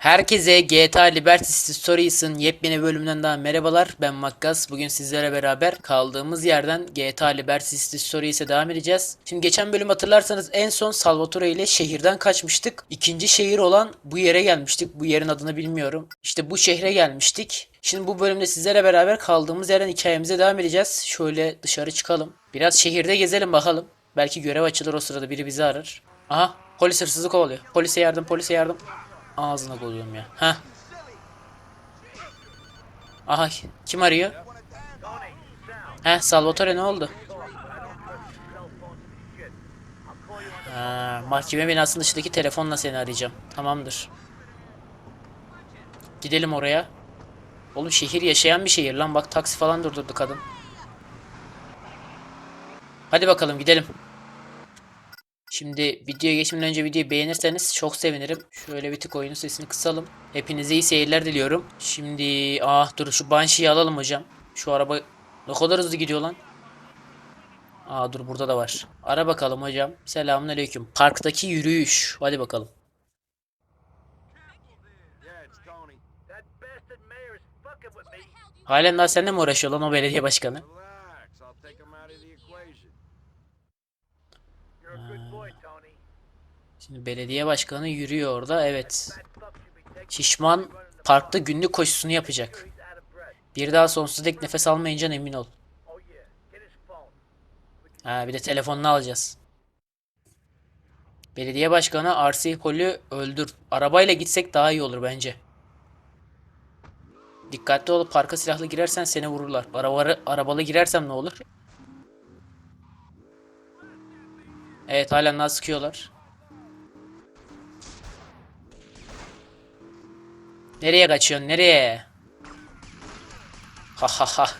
Herkese GTA Liberty Stories'ın yepyeni bölümünden daha merhabalar. Ben Makkas. Bugün sizlere beraber kaldığımız yerden GTA Liberty Stories'e devam edeceğiz. Şimdi geçen bölüm hatırlarsanız en son Salvatore ile şehirden kaçmıştık. İkinci şehir olan bu yere gelmiştik. Bu yerin adını bilmiyorum. İşte bu şehre gelmiştik. Şimdi bu bölümde sizlere beraber kaldığımız yerden hikayemize devam edeceğiz. Şöyle dışarı çıkalım. Biraz şehirde gezelim bakalım. Belki görev açılır o sırada biri bizi arar. Aha polis hırsızı kovalıyor. Polise yardım polise yardım. Ağzına koyuyorum ya. Ha. Aha kim arıyor? He Salvatore ne oldu? Ha, mahkeme binasının dışındaki telefonla seni arayacağım. Tamamdır. Gidelim oraya. Oğlum şehir yaşayan bir şehir lan. Bak taksi falan durdurdu kadın. Hadi bakalım gidelim. Şimdi videoya geçmeden önce videoyu beğenirseniz çok sevinirim. Şöyle bir tık oyunun sesini kısalım. Hepinize iyi seyirler diliyorum. Şimdi ah dur şu Banshee'yi alalım hocam. Şu araba ne kadar hızlı gidiyor lan. Aa dur burada da var. Ara bakalım hocam. Selamünaleyküm. Parktaki yürüyüş. Hadi bakalım. Halen daha seninle mi uğraşıyor lan o belediye başkanı? Relax, I'll take him out of the equation. You're a good boy, Tony. Şimdi belediye başkanı yürüyor orada. Evet. Şişman parkta günlük koşusunu yapacak. Bir daha sonsuza dek nefes almayınca emin ol. Ha bir de telefonunu alacağız. Belediye başkanı Arsi Hol'ü öldür. Arabayla gitsek daha iyi olur bence. Dikkatli ol parka silahlı girersen seni vururlar. Arabalı, arabalı girersem ne olur? Evet halen daha sıkıyorlar. Nereye kaçıyorsun? Nereye? Ha ha ha.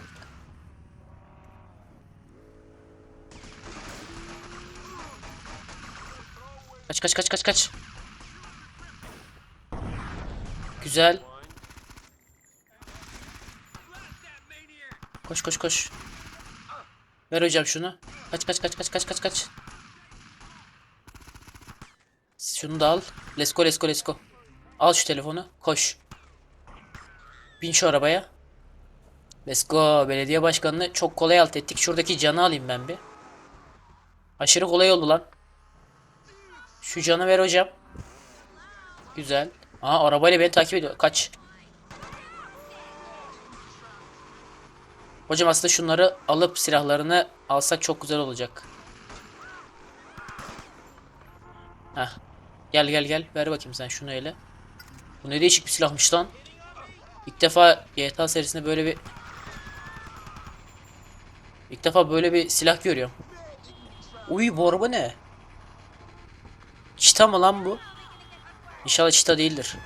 Kaç kaç kaç kaç kaç. Güzel. Koş koş koş. Ver hocam şunu. Kaç kaç kaç kaç kaç kaç kaç. Şunu da al. Let's go let's go let's go. Al şu telefonu. Koş. Bin şu arabaya. Let's go. Belediye başkanını çok kolay alt ettik. Şuradaki canı alayım ben bir. Aşırı kolay oldu lan. Şu canı ver hocam. Güzel. Aa arabayla beni takip ediyor. Kaç. Hocam aslında şunları alıp silahlarını alsak çok güzel olacak. Heh. Gel gel gel. Ver bakayım sen şunu öyle. Bu ne değişik bir silahmış lan. İlk defa GTA serisinde böyle bir İlk defa böyle bir silah görüyorum. Uy bu araba ne? Çita mı lan bu? İnşallah çita değildir.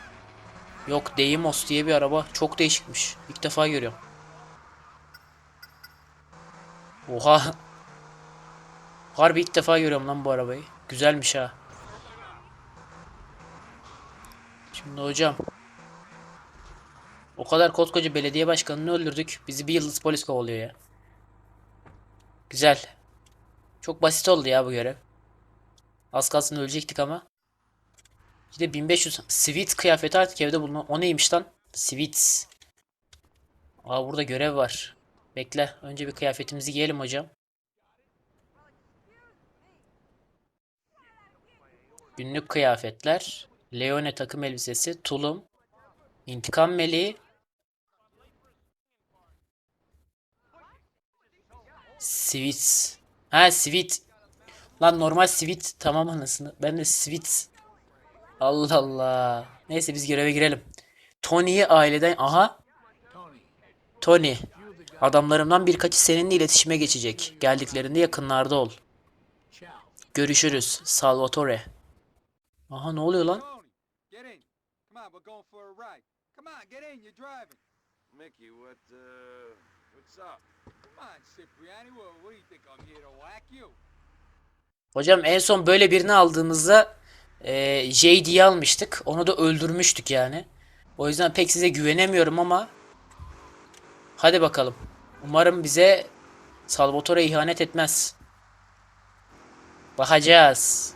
Yok Deimos diye bir araba. Çok değişikmiş. İlk defa görüyorum. Oha. Harbi ilk defa görüyorum lan bu arabayı. Güzelmiş ha. Şimdi hocam. O kadar koskoca belediye başkanını öldürdük. Bizi bir yıldız polis kovalıyor ya. Güzel. Çok basit oldu ya bu görev. Az kalsın ölecektik ama. Bir de 1500 Sweet kıyafeti artık evde bulunan. O neymiş lan? Sweet. Aa burada görev var. Bekle. Önce bir kıyafetimizi giyelim hocam. Günlük kıyafetler. Leone takım elbisesi. Tulum. İntikam meleği. Sweet. Ha sweet. Lan normal sweet tamam anasını. Ben de sweet. Allah Allah. Neyse biz göreve girelim. Tony'yi aileden... Aha. Tony. Adamlarımdan birkaçı seninle iletişime geçecek. Geldiklerinde yakınlarda ol. Görüşürüz. Salvatore. Aha ne oluyor lan? Mickey, what, uh, what's up? Hocam en son böyle birini aldığımızda e, JD'yi almıştık. Onu da öldürmüştük yani. O yüzden pek size güvenemiyorum ama hadi bakalım. Umarım bize Salvatore ihanet etmez. Bakacağız.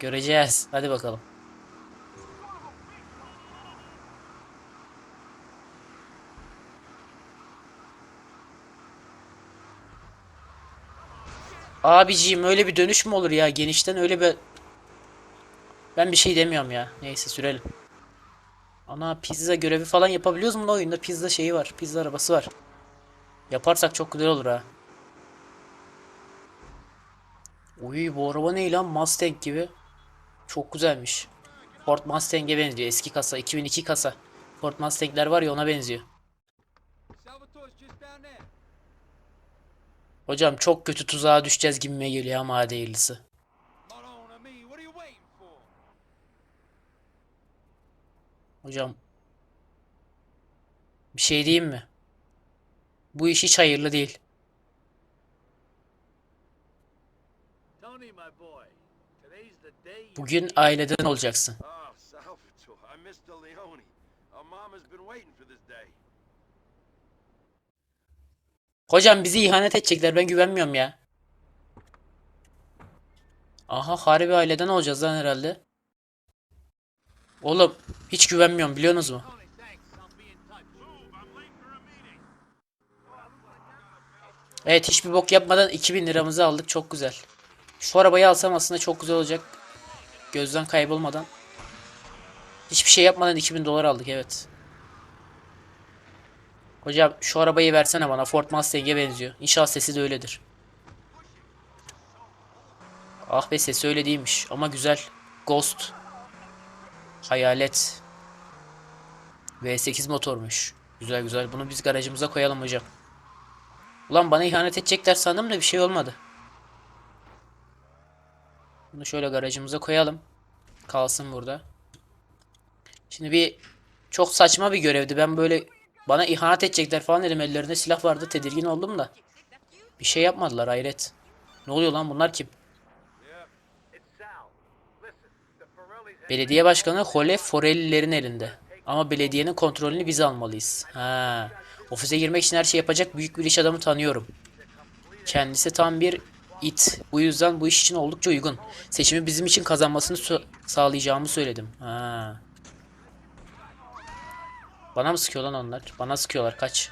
Göreceğiz. Hadi bakalım. Abiciğim öyle bir dönüş mü olur ya? Genişten öyle bir... Ben bir şey demiyorum ya. Neyse sürelim. Ana pizza görevi falan yapabiliyoruz mu oyunda? Pizza şeyi var. Pizza arabası var. Yaparsak çok güzel olur ha. Uy bu araba ne lan? Mustang gibi. Çok güzelmiş. Ford Mustang'e benziyor. Eski kasa. 2002 kasa. Ford Mustang'ler var ya ona benziyor. Hocam çok kötü tuzağa düşeceğiz gibime geliyor ama hadi hayırlısı. Hocam bir şey diyeyim mi? Bu iş hiç hayırlı değil. Bugün aileden olacaksın. Hocam bizi ihanet edecekler ben güvenmiyorum ya. Aha harbi aileden olacağız lan herhalde. Oğlum hiç güvenmiyorum biliyorsunuz mu? Evet hiçbir bok yapmadan 2000 liramızı aldık çok güzel. Şu arabayı alsam aslında çok güzel olacak. Gözden kaybolmadan. Hiçbir şey yapmadan 2000 dolar aldık evet. Hocam şu arabayı versene bana Ford Mustang'e benziyor. İnşallah sesi de öyledir. Ah be sesi öyle değilmiş ama güzel. Ghost. Hayalet. V8 motormuş. Güzel güzel. Bunu biz garajımıza koyalım hocam. Ulan bana ihanet edecekler sandım da bir şey olmadı. Bunu şöyle garajımıza koyalım. Kalsın burada. Şimdi bir çok saçma bir görevdi. Ben böyle bana ihanet edecekler falan dedim. Ellerinde silah vardı. Tedirgin oldum da. Bir şey yapmadılar hayret. Ne oluyor lan bunlar kim? Belediye başkanı Jole Forelli'lerin elinde. Ama belediyenin kontrolünü biz almalıyız. Ha. Ofise girmek için her şey yapacak büyük bir iş adamı tanıyorum. Kendisi tam bir it. Bu yüzden bu iş için oldukça uygun. Seçimi bizim için kazanmasını sağlayacağımı söyledim. Ha. Bana mı sıkıyor lan onlar? Bana sıkıyorlar kaç.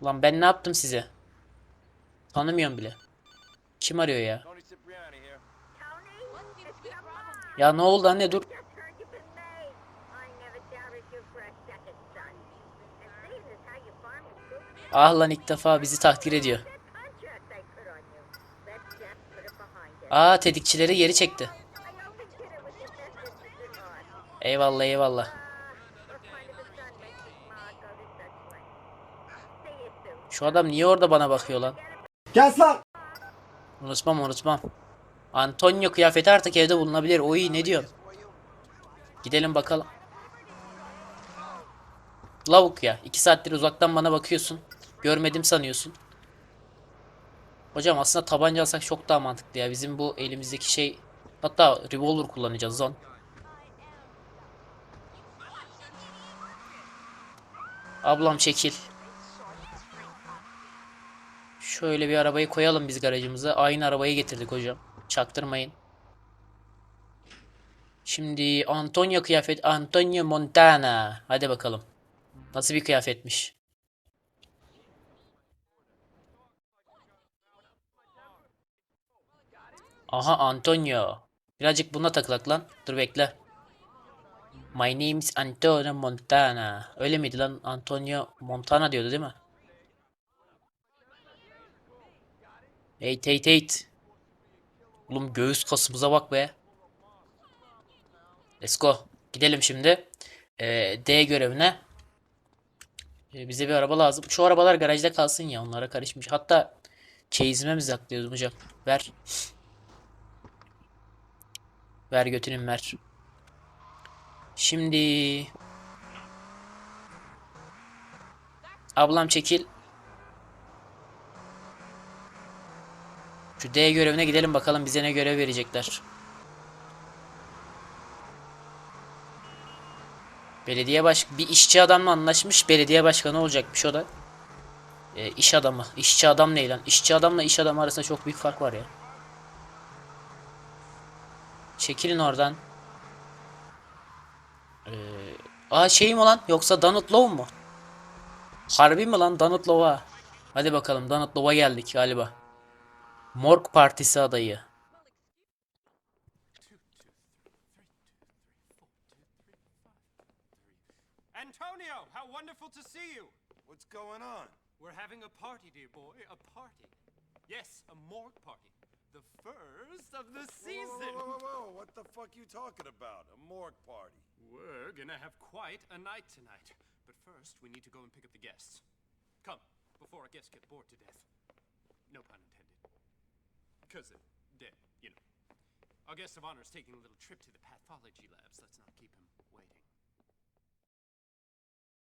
Ulan ben ne yaptım size? Tanımıyorum bile. Kim arıyor ya? Ya ne oldu anne dur. Ah lan ilk defa bizi takdir ediyor. Aa tedikçileri geri çekti. You soon. Şu adam niye orada bana bakıyor lan? Kes lan! Unutmam unutmam. Antonio kıyafeti artık evde bulunabilir. Oy ne diyorsun? Gidelim bakalım. Lavuk ya. iki saattir uzaktan bana bakıyorsun. Görmedim sanıyorsun. Hocam aslında tabanca alsak çok daha mantıklı ya. Bizim bu elimizdeki şey... Hatta revolver kullanacağız lan. Ablam çekil. Şöyle bir arabayı koyalım biz garajımıza. Aynı arabayı getirdik hocam. Çaktırmayın. Şimdi Antonio kıyafet Antonio Montana. Hadi bakalım. Nasıl bir kıyafetmiş? Aha Antonio. Birazcık buna takılak lan. Dur bekle. My name is Antonio Montana. Öyle miydi lan? Antonio Montana diyordu değil mi? Hey hey hey. Oğlum göğüs kasımıza bak be. Let's go. Gidelim şimdi. Ee, D görevine. Ee, bize bir araba lazım. Şu arabalar garajda kalsın ya. Onlara karışmış. Hatta çeyizime mi saklıyordum hocam? Ver. Ver götünüm ver. Şimdi ablam çekil. Şu D görevine gidelim bakalım bize ne görev verecekler. Belediye baş bir işçi adamla anlaşmış. Belediye başkanı olacakmış o da. Ee, iş adamı. İşçi adam ne lan? İşçi adamla iş adamı arasında çok büyük fark var ya. Çekilin oradan. Ee, aa şey mi lan? Yoksa Donald Lowe mu? Harbi mi lan Donald Lowe'a? Hadi bakalım Donutlov'a geldik galiba. Morg Partisi adayı. Antonio, how wonderful to see you! What's going on? We're having a party, dear boy, a party. Yes, a morgue party. Of the Whoa, season. whoa, whoa, whoa, whoa, What the fuck you talking about? A morgue party? We're gonna have quite a night tonight. But first, we need to go and pick up the guests. Come, before our guests get bored to death. No pun intended. Because they're dead, you know. Our guest of honor is taking a little trip to the pathology labs. Let's not keep him waiting.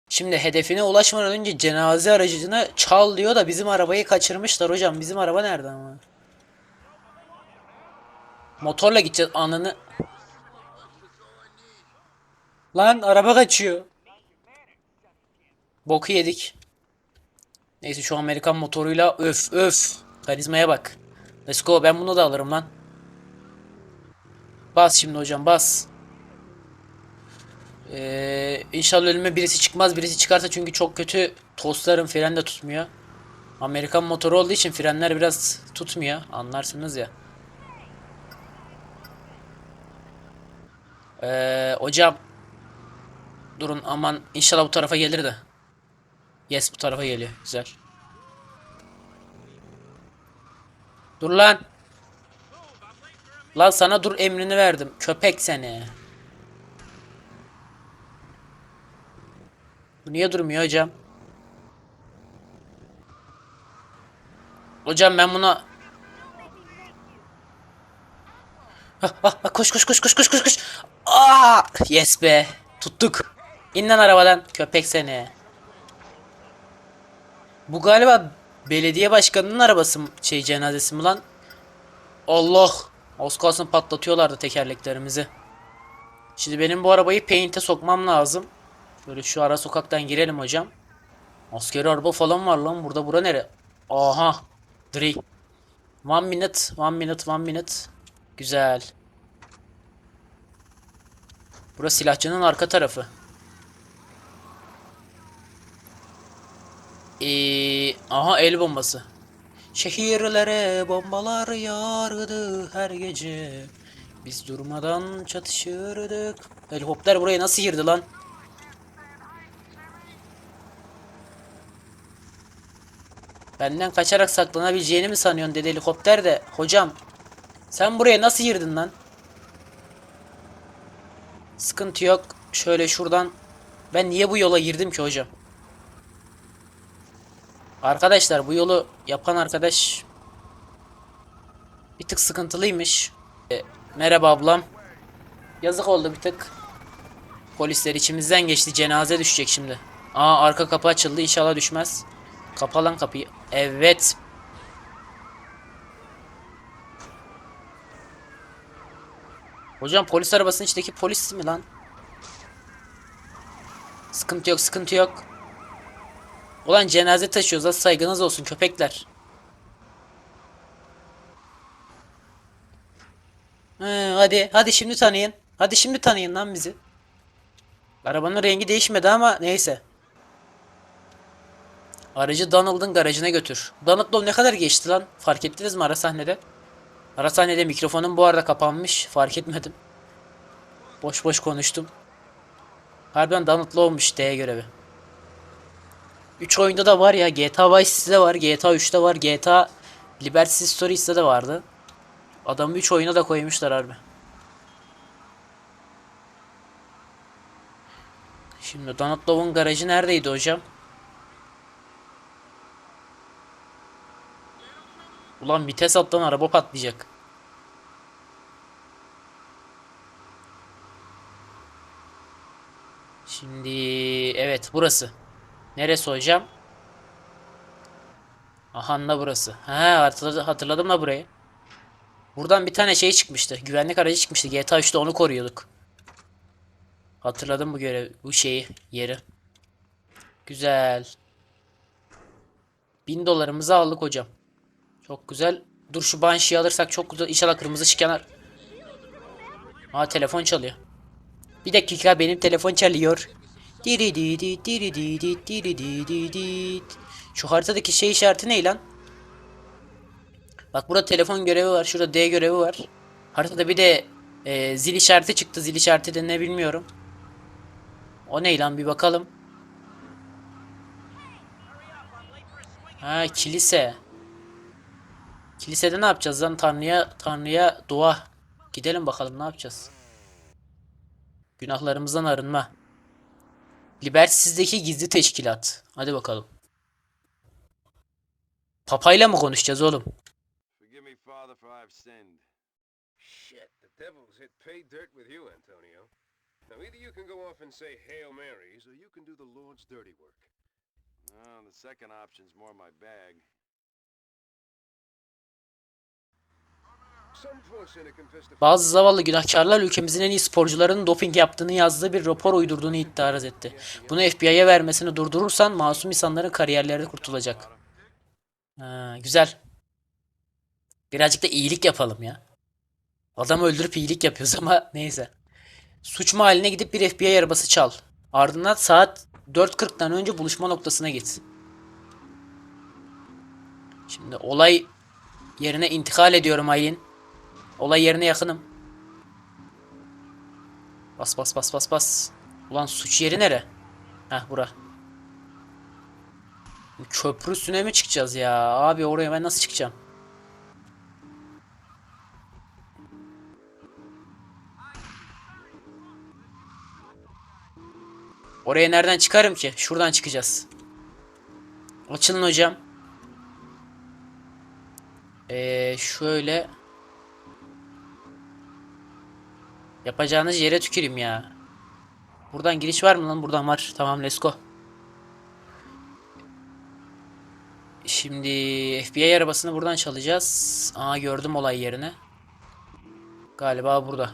Şimdi hedefine ulaşmadan önce cenaze aracını çal diyor da bizim arabayı kaçırmışlar hocam. Bizim araba nerede ama? Motorla gideceğiz anını. Lan araba kaçıyor. Boku yedik. Neyse şu Amerikan motoruyla öf öf. Karizmaya bak. Let's go ben bunu da alırım lan. Bas şimdi hocam bas. Ee, inşallah önüme birisi çıkmaz. Birisi çıkarsa çünkü çok kötü tostlarım fren de tutmuyor. Amerikan motoru olduğu için frenler biraz tutmuyor. Anlarsınız ya. Ee, hocam. Durun aman inşallah bu tarafa gelir de. Yes bu tarafa geliyor. Güzel. Dur lan. Lan sana dur emrini verdim. Köpek seni. Bu niye durmuyor hocam? Hocam ben buna... Ah, ah, ah, koş koş koş koş koş koş koş. Aa, yes be. Tuttuk. İn lan arabadan. Köpek seni. Bu galiba belediye başkanının arabası şey cenazesi mi lan? Allah. Az kalsın patlatıyorlardı tekerleklerimizi. Şimdi benim bu arabayı paint'e sokmam lazım. Böyle şu ara sokaktan girelim hocam. Askeri araba falan var lan burada. Bura nere? Aha. Dri. One minute, one minute, one minute. Güzel. Burası silahçının arka tarafı. Ee, aha el bombası. Şehirlere bombalar yağardı her gece. Biz durmadan çatışırdık. Helikopter buraya nasıl girdi lan? Benden kaçarak saklanabileceğini mi sanıyorsun dedi helikopter de. Hocam sen buraya nasıl girdin lan? Sıkıntı yok. Şöyle şuradan. Ben niye bu yola girdim ki hocam? Arkadaşlar bu yolu yapan arkadaş bir tık sıkıntılıymış. E, merhaba ablam. Yazık oldu bir tık. Polisler içimizden geçti. Cenaze düşecek şimdi. Aa arka kapı açıldı. İnşallah düşmez. Kapa lan kapıyı. Evet. Hocam polis arabasının içindeki polis mi lan? Sıkıntı yok, sıkıntı yok. Ulan cenaze taşıyoruz. Az saygınız olsun köpekler. He, hadi, hadi şimdi tanıyın. Hadi şimdi tanıyın lan bizi. Arabanın rengi değişmedi ama neyse. Aracı Donald'ın garajına götür. Donald ne kadar geçti lan? Fark ettiniz mi ara sahnede? Ara sahnede mikrofonum bu arada kapanmış. Fark etmedim. Boş boş konuştum. Harbiden Donald olmuş D görevi. 3 oyunda da var ya. GTA Vice City'de var. GTA 3'te var. GTA Liberty Stories'te de vardı. Adamı 3 oyuna da koymuşlar harbi. Şimdi Donald garajı neredeydi hocam? Ulan vites attan araba patlayacak. Şimdi evet burası. Neresi hocam? Aha da burası. Ha hatırladım da burayı. Buradan bir tane şey çıkmıştı. Güvenlik aracı çıkmıştı. GTA 3'te onu koruyorduk. Hatırladım bu görev, bu şeyi, yeri. Güzel. Bin dolarımızı aldık hocam. Çok güzel. Dur şu Banshee'yi alırsak çok güzel. İnşallah kırmızı ışık yanar. Aa telefon çalıyor. Bir dakika benim telefon çalıyor. Diri di di diri di di diri di di di. Şu haritadaki şey işareti ne lan? Bak burada telefon görevi var. Şurada D görevi var. Haritada bir de e, zil işareti çıktı. Zil işareti de ne bilmiyorum. O ne lan bir bakalım. Ha kilise. Kilisede ne yapacağız lan? Tanrı'ya Tanrı'ya dua. Gidelim bakalım ne yapacağız. Günahlarımızdan arınma. Libertisizdeki gizli teşkilat. Hadi bakalım. Papayla mı konuşacağız oğlum? Forgive me, Father, for I've sinned. Shit, the devil's hit pay dirt with you, Antonio. Now either you can go off and say Hail Marys, So you can do the Lord's dirty work. The second option's more my bag. Bazı zavallı günahkarlar ülkemizin en iyi sporcularının doping yaptığını yazdığı bir rapor uydurduğunu iddia etti. Bunu FBI'ye vermesini durdurursan masum insanların kariyerleri kurtulacak. Ha, güzel. Birazcık da iyilik yapalım ya. Adamı öldürüp iyilik yapıyoruz ama neyse. Suç mahalline gidip bir FBI arabası çal. Ardından saat 4.40'dan önce buluşma noktasına git. Şimdi olay yerine intikal ediyorum Aylin. Olay yerine yakınım. Bas bas bas bas bas. Ulan suç yeri nere? Heh bura. Köprü üstüne mi çıkacağız ya? Abi oraya ben nasıl çıkacağım? Oraya nereden çıkarım ki? Şuradan çıkacağız. Açılın hocam. Ee, şöyle. Yapacağınız yere tüküreyim ya. Buradan giriş var mı lan? Buradan var. Tamam let's go. Şimdi FBI arabasını buradan çalacağız. Aa gördüm olay yerini. Galiba burada.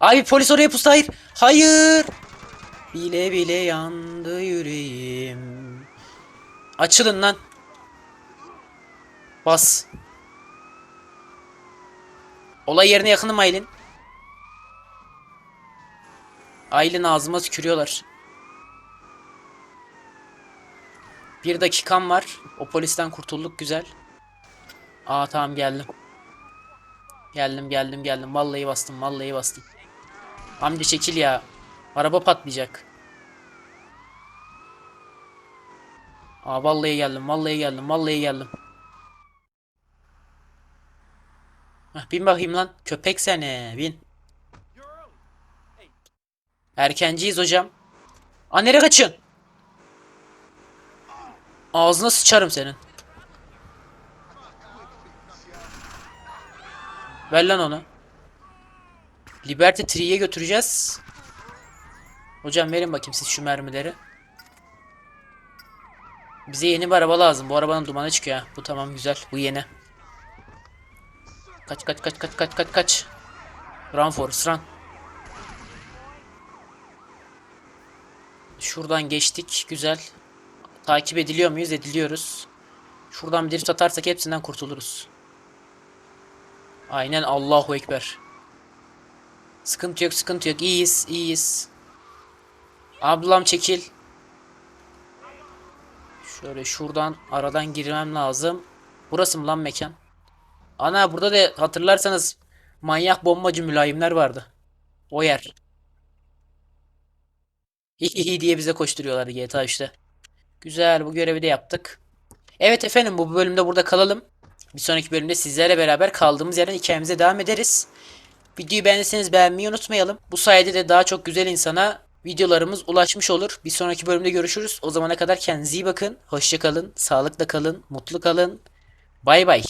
Abi polis oraya pustu hayır. Hayır. Bile bile yandı yüreğim. Açılın lan. Bas. Olay yerine yakınım Aylin. Aylin ağzıma tükürüyorlar. Bir dakikam var. O polisten kurtulduk güzel. Aa tamam geldim. Geldim geldim geldim. Vallahi bastım vallahi bastım. Hamdi çekil ya. Araba patlayacak. Aa vallahi geldim vallahi geldim vallahi geldim. Hah, bin bakayım lan. Köpek seni bin. Erkenciyiz hocam. Aa nereye kaçıyorsun? Ağzına sıçarım senin. Ver lan onu. Liberty Tree'ye götüreceğiz. Hocam verin bakayım siz şu mermileri. Bize yeni bir araba lazım. Bu arabanın dumanı çıkıyor. Bu tamam güzel. Bu yeni. Kaç kaç kaç kaç kaç kaç kaç. Run Forrest run. Şuradan geçtik. Güzel. Takip ediliyor muyuz? Ediliyoruz. Şuradan bir drift atarsak hepsinden kurtuluruz. Aynen Allahu Ekber. Sıkıntı yok sıkıntı yok. İyiyiz iyiyiz. Ablam çekil. Şöyle şuradan aradan girmem lazım. Burası mı lan mekan? Ana burada da hatırlarsanız manyak bombacı mülayimler vardı. O yer. Hihihi diye bize koşturuyorlardı GTA 3'te. Güzel bu görevi de yaptık. Evet efendim bu bölümde burada kalalım. Bir sonraki bölümde sizlerle beraber kaldığımız yerden hikayemize devam ederiz. Videoyu beğendiyseniz beğenmeyi unutmayalım. Bu sayede de daha çok güzel insana videolarımız ulaşmış olur. Bir sonraki bölümde görüşürüz. O zamana kadar kendinize iyi bakın. Hoşça kalın, sağlıkla kalın, mutlu kalın. Bay bay.